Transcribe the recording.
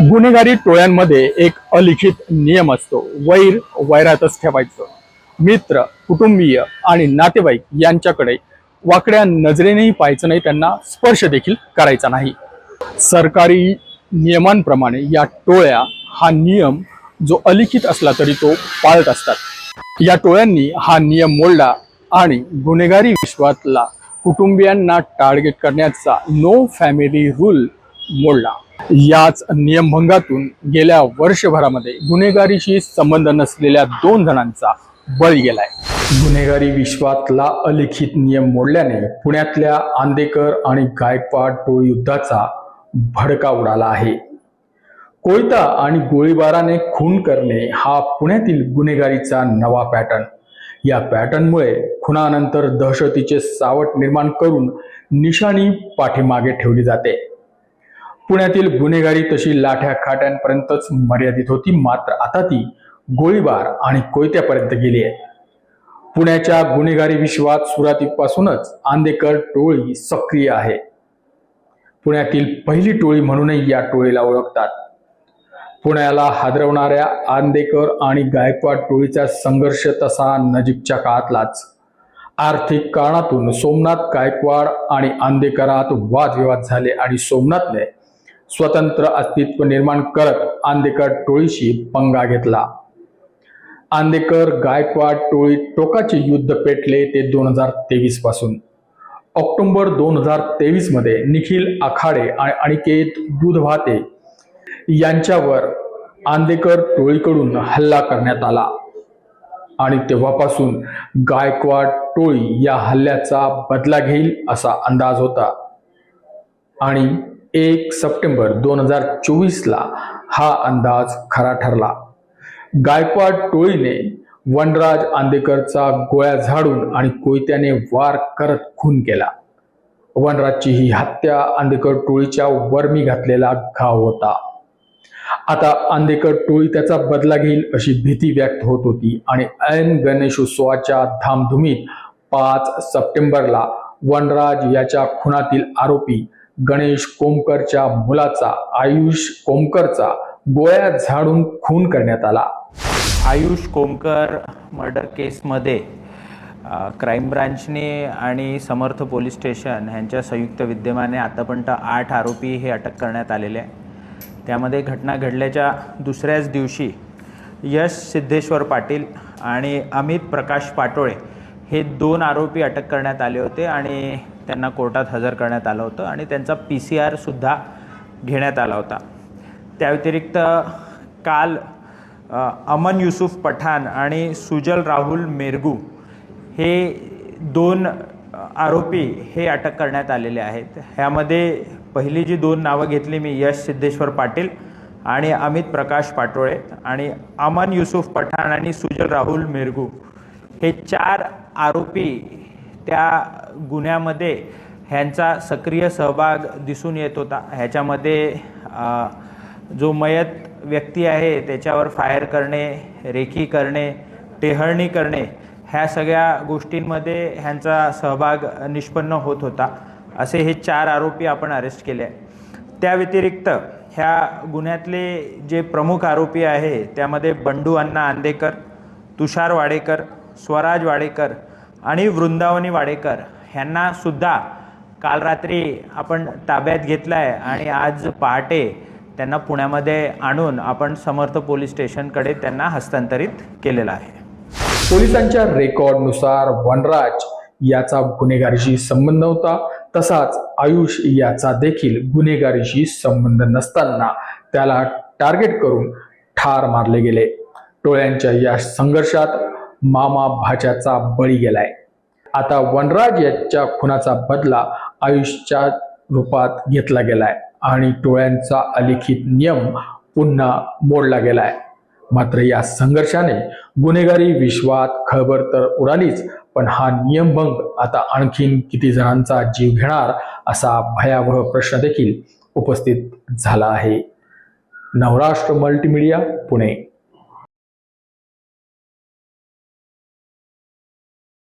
गुन्हेगारी टोळ्यांमध्ये एक अलिखित नियम असतो. वैर वैरातच ठेवायचं. मित्र कुटुंबीय आणि नातेवाईक यांच्याकडे वाकड्या नजरेनेही पाहायचं नाही त्यांना स्पर्श देखील करायचा नाही. सरकारी नियमांप्रमाणे या टोळ्या हा नियम जो अलिखित असला तरी तो पाळत असतात. या टोळ्यांनी हा नियम मोडला आणि गुन्हेगारी विश्वातला कुटुंबियांना टार्गेट करण्याचा नो फॅमिली रूल मोडला. याच नियमभंगातून गेल्या वर्षभरामध्ये गुन्हेगारीशी संबंध नसलेल्या दोन जणांचा बळी गेलाय. गुन्हेगारी विश्वातला अलिखित नियम मोडल्याने पुण्यातल्या आंदेकर आणि गायकवाड टोळी युद्धाचा भडका उडाला आहे. कोयता आणि गोळीबाराने खून करणे हा पुण्यातील गुन्हेगारीचा नवा पॅटर्न. या पॅटर्नमुळे खुनानंतर दहशतीचे सावट निर्माण करून निशाणी पाठीमागे ठेवली जाते. पुण्यातील गुन्हेगारी तशी लाठ्या खाट्यांपर्यंतच मर्यादित होती. मात्र आता ती गोळीबार आणि कोयत्यापर्यंत गेली आहे. पुण्याच्या गुन्हेगारी विश्वात सुरुवातीपासूनच आंदेकर टोळी सक्रिय आहे. पुण्यातील पहिली टोळी म्हणूनही या टोळीला ओळखतात. पुण्याला हादरवणाऱ्या आंदेकर आणि गायकवाड टोळीचा संघर्ष तसा नजीकच्या काळातलाच. आर्थिक कारणातून सोमनाथ गायकवाड आणि आंदेकरात वादविवाद झाले आणि सोमनाथने स्वतंत्र अस्तित्व निर्माण करत आंदेकर टोळीशी पंगा घेतला. आंदेकर गायकवाड टोळी टोकाचे युद्ध पेटले ते दोन हजार तेवीसपासून. ऑक्टोबर दोन हजार तेवीसमध्ये निखिल आखाडे आणि अनिकेत दूधभाते यांच्यावर आंदेकर टोळीकडून हल्ला करण्यात आला. आणि तेव्हापासून गायकवाड टोळी या हल्ल्याचा बदला घेईल असा अंदाज होता. आणि एक सप्टेंबर दोन हजार चोवीसला हा अंदाज खरा ठरला. गायकवाड टोळीने वनराज आंदेकरचा गोळ्या झाडून आणि कोयत्याने वार करत खून केला. वनराजची ही हत्या आंदेकर टोळीच्या वर्मी घातलेला घाव होता. आता आंदेकर टोळी त्याचा बदला घेईल अशी भीती व्यक्त होत होती आणि ऐन गणेशोत्सवाच्या धामधुमीत पाच सप्टेंबरला वनराज याच्या खुनातील आरोपी गणेश कोमकरच्या मुलाचा आयुष कोमकरचा गोळ्या झाडून खून करण्यात आला. आयुष कोमकर मर्डर केसमध्ये क्राईम ब्रांचने आणि समर्थ पोलीस स्टेशन ह्यांच्या संयुक्त विद्यमाने आतापर्यंत आठ आरोपी हे अटक करण्यात आलेले आहे. त्यामध्ये घटना घडल्याच्या दुसऱ्याच दिवशी यश सिद्धेश्वर पाटील आणि अमित प्रकाश पाटोळे हे दोन आरोपी अटक करण्यात आले होते आणि त्यांना कोर्टात हजर करण्यात आलं होतं आणि त्यांचा पी सी आरसुद्धा घेण्यात आला होता. त्या व्यतिरिक्त काल अमन युसुफ पठाण आणि सुजल राहुल मेरगू हे दोन आरोपी हे अटक करण्यात आलेले आहेत. ह्यामध्ये पहिली जी दोन नावं घेतली मी यश सिद्धेश्वर पाटील आणि अमित प्रकाश पाटोळे आणि अमन युसुफ पठाण आणि सुजल राहुल मेरगू. हे चार आरोपी त्या गुन्ह्यामध्ये ह्यांचा सक्रिय सहभाग दिसून येत होता. ह्याच्यामध्ये जो मयत व्यक्ती आहे त्याच्यावर फायर करणे रेखी करणे टेहळणी करणे ह्या सगळ्या गोष्टींमध्ये ह्यांचा सहभाग निष्पन्न होत होता. असे हे चार आरोपी आपण अरेस्ट केले आहे त्या व्यतिरिक्त ह्या गुन्ह्यातले जे प्रमुख आरोपी आहे त्यामध्ये बंडू अण्णा आंदेकर तुषार वाडेकर स्वराज वाडेकर आणि वृंदावनी वाडेकर ह्यांना सुद्धा काल रात्री आपण ताब्यात घेतलं आहे आणि आज पहाटे त्यांना पुण्यामध्ये आणून आपण समर्थ पोलीस स्टेशनकडे त्यांना हस्तांतरित केलेलं आहे. पोलिसांच्या रेकॉर्डनुसार वनराज याचा गुन्हेगारीशी संबंध होता तसाच आयुष याचा देखील गुन्हेगारीशी संबंध नसताना त्याला टार्गेट करून ठार मारले गेले. टोळ्यांच्या या संघर्षात मामा भाच्याचा बळी गेलाय. आता वनराज याच्या खुनाचा बदला आयुष्याच्या रूपात घेतला गेलाय आणि टोळ्यांचा अलिखित नियम पुन्हा मोडला गेलाय. मात्र या संघर्षाने गुन्हेगारी विश्वात खळबळ तर उडालीच पण हा नियमभंग आता आणखीन किती जणांचा जीव घेणार असा भयावह प्रश्न देखील उपस्थित झाला आहे. नवराष्ट्र मल्टीमीडिया पुणे.